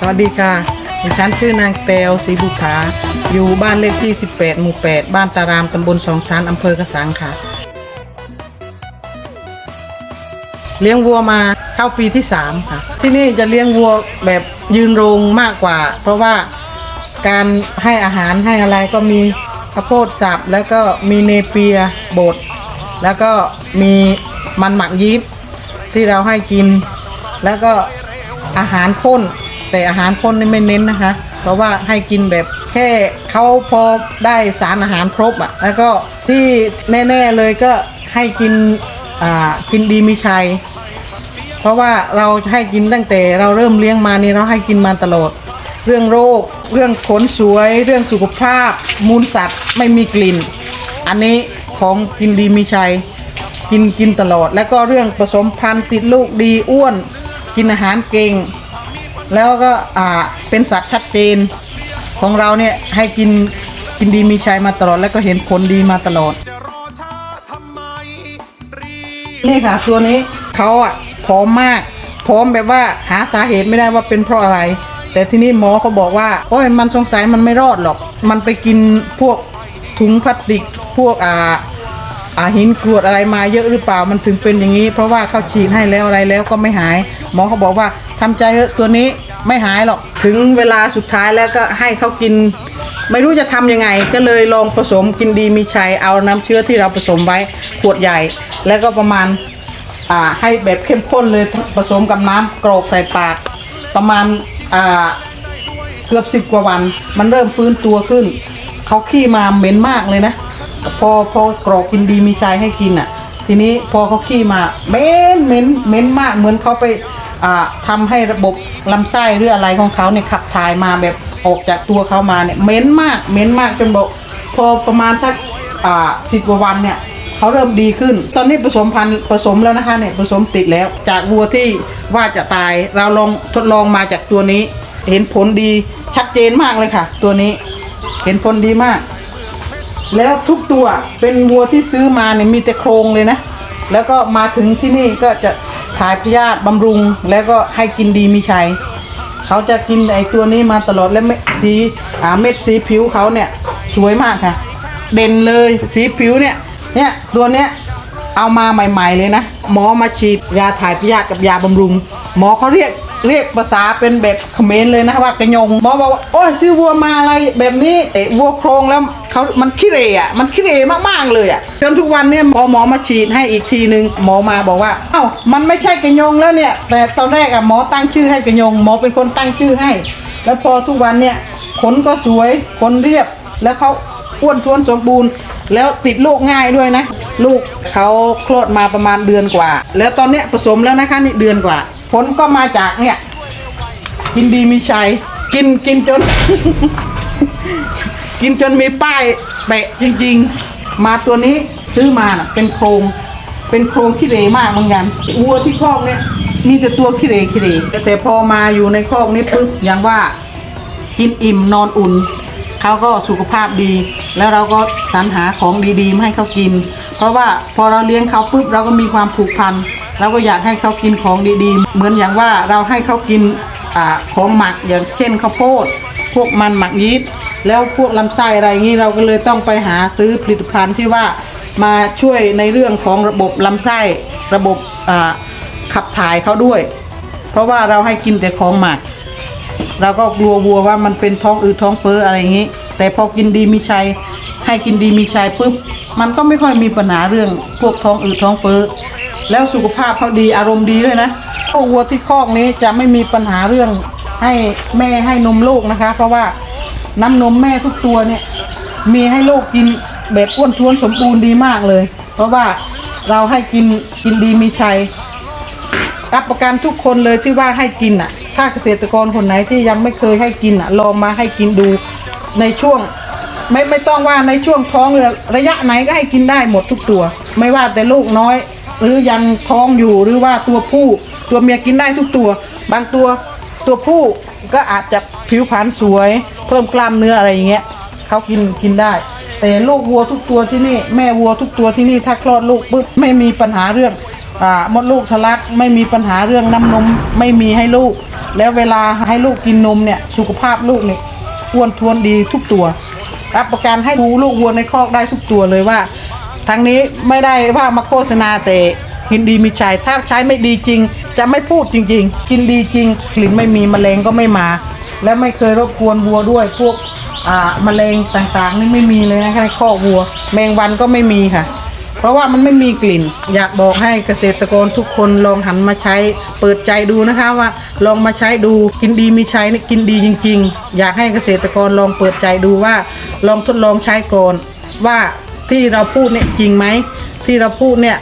สวัสดีค่ะ ดิฉันชื่อนางแตวศรีบุขา อยู่บ้านเลขที่ 18 หมู่ 8 บ้านตาราม ตำบลสองชั้นอำเภอกระสังค่ะ เลี้ยงวัวมาเข้าปีที่ 3 ค่ะ ที่นี่จะเลี้ยงวัวแบบยืนโรงมากกว่า เพราะว่าการให้อาหารให้อะไรก็มีข้าวโพดสับ แล้วก็มีเนเปียบด แล้วก็มีมันหมักยีสต์ที่เราให้กิน แล้วก็อาหารข้น แต่อาหารข้นนี่ไม่เน้นนะคะ เพราะว่าให้กินแบบแค่เขาพอได้สารอาหารครบอะ่ะ แล้วก็ที่แน่ๆเลยก็ให้กินอ่ากินดีมีชัย เพราะว่าเราให้กินตั้งแต่เราเริ่มเลี้ยงมานี่เราให้กินมาตลอด เรื่องโรค เรื่องขนสวย เรื่องสุขภาพ มูลสัตว์ไม่มีกลิ่น อันนี้ของกินดีมีชัย กินกินตลอด แล้วก็เรื่องผสมพันธุ์ติดลูกดีอ้วน กินอาหารเก่ง แล้วก็อ่าเป็นสัตว์ชัดเจนของเราเนี่ยให้กินกินดีมีชัยมาตลอดแล้วก็เห็นผลดีมาตลอด นี่ค่ะตัวนี้เขาอะพร้อมมากพร้อมแบบว่าหาสาเหตุไม่ได้ว่าเป็นเพราะอะไร แต่ที่นี้หมอเขาบอกว่าโอ้ยมันสงสัยมันไม่รอดหรอก มันไปกินพวกถุงพลาสติกพวกอ่าอาหินกรวดอะไรมาเยอะหรือเปล่ามันถึงเป็นอย่างนี้ เพราะว่าเขาฉีดให้แล้วอะไรแล้วก็ไม่หาย หมอเขาบอกว่าทำใจเถอะตัวนี้ไม่หายหรอก ถึงเวลาสุดท้ายแล้วก็ให้เขากิน ไม่รู้จะทำยังไง ก็เลยลองผสมกินดีมีชัยเอาน้ำเชื้อที่เราผสมไว้ขวดใหญ่ แล้วก็ประมาณอ่าให้แบบเข้มข้นเลยผสมกับน้ำกรอกใส่ปาก ประมาณอ่าเกือบสิบกว่าวัน มันเริ่มฟื้นตัวขึ้นเขาขี้มาเหม็นมากเลยนะพอพอกรอกกินดีมีชัยให้กินอะ ทีนี้พอเขาขี้มาเหม็นเหม็นเหม็นมากเหมือนเขาไป อ่าทำให้ระบบลำไส้หรืออะไรของเขาเนี่ยขับถ่ายมาแบบออกจากตัวเขามาเนี่ยเหม็นมากเหม็นมากจนบอกพอประมาณสักสิบกว่าวันเนี่ยเขาเริ่มดีขึ้น ตอนนี้ผสมพันธุ์ผสมแล้วนะคะเนี่ยผสมติดแล้ว จากวัวที่ว่าจะตายเราลองทดลองมาจากตัวนี้ เห็นผลดีชัดเจนมากเลยค่ะ ตัวนี้เห็นผลดีมาก แล้วทุกตัวเป็นวัวที่ซื้อมาเนี่ยมีแต่โครงเลยนะ แล้วก็มาถึงที่นี่ก็จะ ถ่ายพยาธิบำรุงแล้วก็ให้กินดีมีชัยเขาจะกินไอตัวนี้มาตลอดและเม็ดสีอ่าเม็ดสีผิวเขาเนี่ยสวยมากค่ะ เด่นเลยสีผิวเนี่ยเนี่ยตัวเนี้ยเอามาใหม่ ๆเลยนะ หมอมาฉีดยาถ่ายพยาธิกับยาบำรุง หมอเขาเรียก เรียกภาษาเป็นแบบเขมรเลยนะว่ากระยงหมอบอกว่าโอ้ยซื้อวัวมาอะไรแบบนี้เอะวัวโครงแล้วเขามันขี้เหร่อะมันขี้เหร่มากๆเลยอะจนทุกวันเนี่ยพอหมอมาฉีดให้อีกทีนึงหมอมาบอกว่าเอ้ามันไม่ใช่กระยงแล้วเนี่ย แต่ตอนแรกอะหมอตั้งชื่อให้กระยงหมอเป็นคนตั้งชื่อให้ แล้วพอทุกวันเนี่ยขนก็สวยขนเรียบแล้วเขาอ้วนท้วนสมบูรณ์ แล้วติดลูกง่ายด้วยนะ ลูกเขาคลอดมาประมาณเดือนกว่า แล้วตอนเนี้ยผสมแล้วนะคะนี่เดือนกว่า ผลก็มาจากเนี่ย กินดีมีชัย กินกินจน กินจนมีป้ายแปะจริง ๆ มาตัวนี้ซื้อมาน่ะ เป็นโครง เป็นโครงขี้เหร่มากเหมือนกันวัวที่คอกเนี่ยมีแต่ตัวขี้เหร่ขี้เหร่แต่พอมาอยู่ในคอกนี้ปุ๊บอย่างว่ากินอิ่มนอนอุ่นเขาก็สุขภาพดี แล้วเราก็สรรหาของดีๆมาให้เขากิน เพราะว่าพอเราเลี้ยงเขาปุ๊บเราก็มีความผูกพัน เราก็อยากให้เขากินของดีๆ เหมือนอย่างว่าเราให้เขากินอของหมักอย่างเช่นข้าวโพด พวกมันหมักยีสต์แล้วพวกลำไส้อะไรอย่างนี้เราก็เลยต้องไปหาซื้อผลิตภัณฑ์ที่ว่ามาช่วยในเรื่องของระบบลำไส้ระบบขับถ่ายเขาด้วย เพราะว่าเราให้กินแต่ของหมัก เราก็กลัววัวว่ามันเป็นท้องอืดท้องเฟ้ออะไรอย่างนี้ แต่พอกินดีมีชัยให้กินดีมีชัยปุ๊บมันก็ไม่ค่อยมีปัญหาเรื่องพวกท้องอืดท้องเฟ้อ แล้วสุขภาพเขาดีอารมณ์ดีด้วยนะพวกวัวที่คอกนี้จะไม่มีปัญหาเรื่องให้แม่ให้นมลูกนะคะ เพราะว่าน้ำนมแม่ทุกตัวเนี่ย มีให้ลูกกินแบบอ้วนท้วนสมบูรณ์ดีมากเลย เพราะว่าเราให้กินกินดีมีชัยรับประกันทุกคนเลยที่ว่าให้กินอะ ถ้าเกษตรกรคนไหนที่ยังไม่เคยให้กินอะลองมาให้กินดูในช่วง ไม่ไม่ต้องว่าในช่วงท้องเลยระยะไหนก็ให้กินได้หมดทุกตัว ไม่ว่าแต่ลูกน้อย หรือยังท้องอยู่หรือว่าตัวผู้ตัวเมียกินได้ทุกตัว บางตัวตัวผู้ก็อาจจะผิวพรรณสวย เพิ่มกล้ามเนื้ออะไรอย่างเงี้ยเขากินกินได้ แต่ลูกวัวทุกตัวที่นี่แม่วัวทุกตัวที่นี่ถ้าคลอดลูกปุ๊บไม่มีปัญหาเรื่องอมดลูกทะลักไม่มีปัญหาเรื่องน้ำนมไม่มีให้ลูก แล้วเวลาให้ลูกกินนมเนี่ยสุขภาพลูกเนี่ยอ้วนทวนดีทุกตัว รับประกันให้ดูลูกวัวในคอกได้ทุกตัวเลยว่า ทั้งนี้ไม่ได้ว่ามาโฆษณาแต่กินดีมีชัยถ้าใช้ไม่ดีจริง จะไม่พูดจริง ๆ กินดีจริง กลิ่นไม่มีแมลงก็ไม่มา และไม่เคยรบกวนวัวด้วยพวกอ่าแมลงต่างๆ นี่ไม่มีเลยนะคะในคอวัว แมงวันก็ไม่มีค่ะ เพราะว่ามันไม่มีกลิ่น อยากบอกให้เกษตรกรทุกคนลองหันมาใช้ เปิดใจดูนะคะว่า ลองมาใช้ดูกินดีมีใช้นี่กินดีจริง ๆ อยากให้เกษตรกรลองเปิดใจดูว่า ลองทดลองใช้ก่อนว่า ที่เราพูดเนี่ยจริงไหมที่เราพูดเนี่ย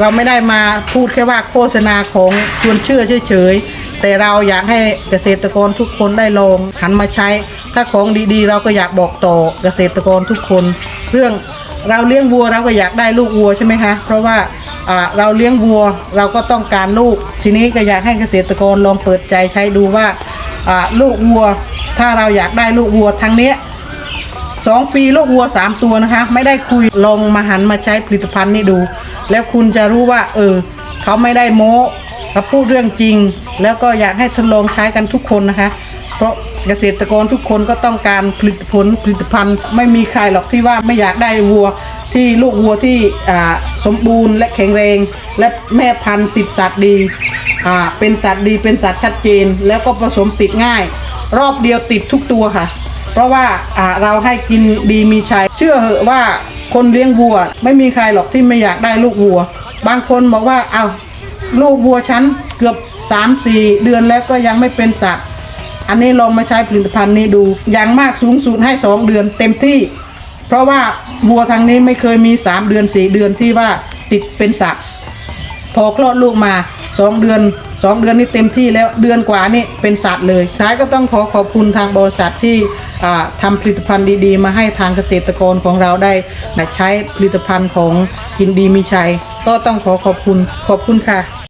เราไม่ได้มาพูดแค่ว่าโฆษณาของชวนเชื่อเฉยๆแต่เราอยากให้เกษตรกรทุกคนได้ลองหันมาใช้ ถ้าของดีๆ เราก็อยากบอกต่อเกษตรกรทุกคน เรื่องเราเลี้ยงวัวเราก็อยากได้ลูกวัวใช่ไหมคะ เพราะว่าเราเลี้ยงวัวเราก็ต้องการลูก ทีนี้ก็อยากให้เกษตรกรลองเปิดใจใช้ดูว่าลูกวัว ถ้าเราอยากได้ลูกวัวทางนี้ สองปีลูกวัวสามตัวนะคะ ไม่ได้คุยลองมาหันมาใช้ผลิตภัณฑ์นี้ดู แล้วคุณจะรู้ว่า เออ เขาไม่ได้โม้เขาพูดเรื่องจริง แล้วก็อยากให้ทดลองใช้กันทุกคนนะคะ เพราะเกษตรกรทุกคนก็ต้องการผลิตผลผลิตภัณฑ์ไม่มีใครหรอกที่ว่าไม่อยากได้วัวที่ลูกวัวที่อ่าสมบูรณ์และแข็งแรง และแม่พันธุ์ติดสัตว์ดีอ่าเป็นสัตว์ดีเป็นสัตว์ชัดเจน แล้วก็ผสมติดง่าย รอบเดียวติดทุกตัวค่ะ เพราะว่าอ่าเราให้กินดีมีชัยเชื่อเหอะว่าคนเลี้ยงวัว ไม่มีใครหรอกที่ไม่อยากได้ลูกวัว บางคนบอกว่าเอาลูกวัวฉันเกือบสามสี่เดือนแล้วก็ยังไม่เป็นสัตว์ อันนี้ลองมาใช้ผลิตภัณฑ์นี้ดูอย่างมากสูงสุดให้สองเดือนเต็มที่ เพราะว่าวัวทางนี้ไม่เคยมีสามเดือนสี่เดือนที่ว่าติดเป็นสัตว์ พอคลอดลูกมาสองเดือนสองเดือนนี่เต็มที่แล้วเดือนกว่านี่เป็นสัตว์เลยท้ายก็ต้องขอขอบคุณทางบริษัทที่ทำทำผลิตภัณฑ์ดีๆ มาให้ทางเกษตรกรของเราได้ใช้ผลิตภัณฑ์ของกินดีมีชัย ก็ต้องขอขอบคุณขอบคุณค่ะ